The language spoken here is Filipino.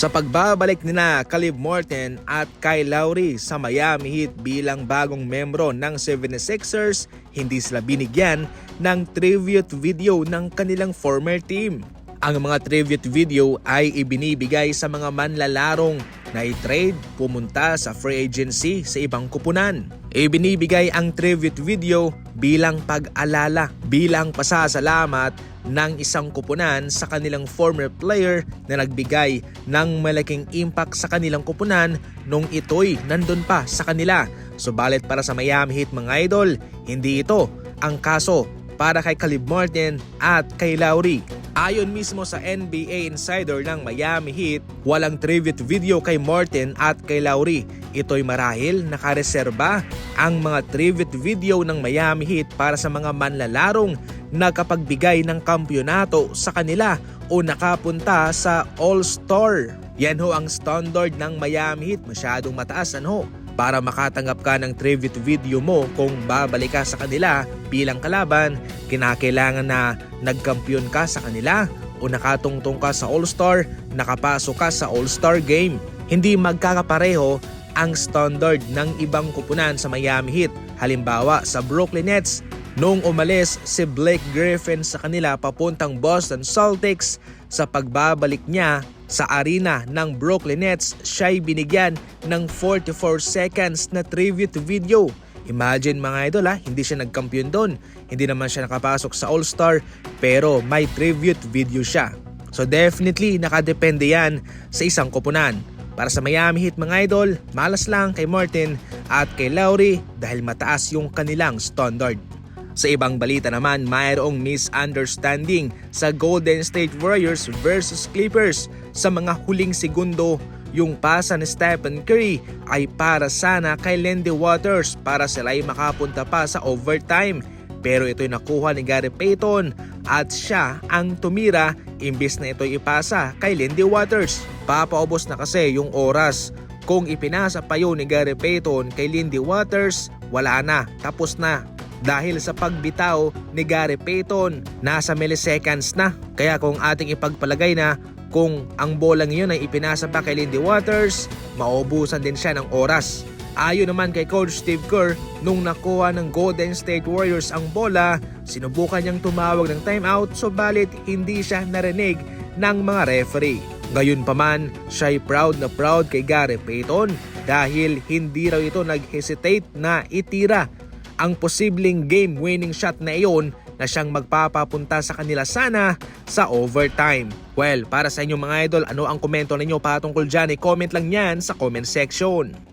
Sa pagbabalik nina Caleb Morton at Kyle Lowry sa Miami Heat bilang bagong membro ng 76ers, hindi sila binigyan ng tribute video ng kanilang former team. Ang mga tribute video ay ibinibigay sa mga manlalarong na i-trade pumunta sa free agency sa ibang kupunan. Ibinibigay ang tribute video bilang pag-alala, bilang pasasalamat ng isang kupunan sa kanilang former player na nagbigay ng malaking impact sa kanilang kupunan nung ito'y nandun pa sa kanila. Subalit para sa Miami Heat mga idol, hindi ito ang kaso para kay Caleb Martin at kay Lowry. Ayon mismo sa NBA insider ng Miami Heat, walang tribute video kay Martin at kay Lowry. Ito'y marahil nakareserba ang mga tribute video ng Miami Heat para sa mga manlalarong nakapagbigay ng kampyonato sa kanila o nakapunta sa All-Star. Yan ho ang standard ng Miami Heat, masyadong mataas ano para makatanggap ka ng tribute video mo kung babalik ka sa kanila bilang kalaban, kinakailangan na nagkampiyon ka sa kanila o nakatungtong ka sa All-Star, nakapasok ka sa All-Star game. Hindi magkakapareho ang standard ng ibang kupunan sa Miami Heat. Halimbawa sa Brooklyn Nets, Noong umalis si Blake Griffin sa kanila papuntang Boston Celtics sa pagbabalik niya sa arena ng Brooklyn Nets, siya'y binigyan ng 44 seconds na tribute video. Imagine mga idol ha, hindi siya nagkampiyon doon. Hindi naman siya nakapasok sa All-Star pero may tribute video siya. So definitely nakadepende yan sa isang kupunan. Para sa Miami Heat mga idol, malas lang kay Martin at kay Lowry dahil mataas yung kanilang standard. Sa ibang balita naman, mayroong misunderstanding sa Golden State Warriors versus Clippers sa mga huling segundo. Yung pasa ni Stephen Curry ay para sana kay Lindy Waters para sila ay makapunta pa sa overtime. Pero ito'y nakuha ni Gary Payton at siya ang tumira imbis na ito'y ipasa kay Lindy Waters. Papaubos na kasi yung oras. Kung ipinasa pa yun ni Gary Payton kay Lindy Waters, wala na, tapos na dahil sa pagbitaw ni Gary Payton. Nasa milliseconds na. Kaya kung ating ipagpalagay na kung ang bola ngayon ay ipinasa pa kay Lindy Waters, maubusan din siya ng oras. Ayon naman kay Coach Steve Kerr, nung nakuha ng Golden State Warriors ang bola, sinubukan niyang tumawag ng timeout subalit hindi siya narinig ng mga referee. Gayon pa man, siya'y proud na proud kay Gary Payton dahil hindi raw ito nag-hesitate na itira ang posibleng game-winning shot na iyon na siyang magpapapunta sa kanila sana sa overtime. Well, para sa inyo mga idol, ano ang komento ninyo patungkol dyan? I-comment lang yan sa comment section.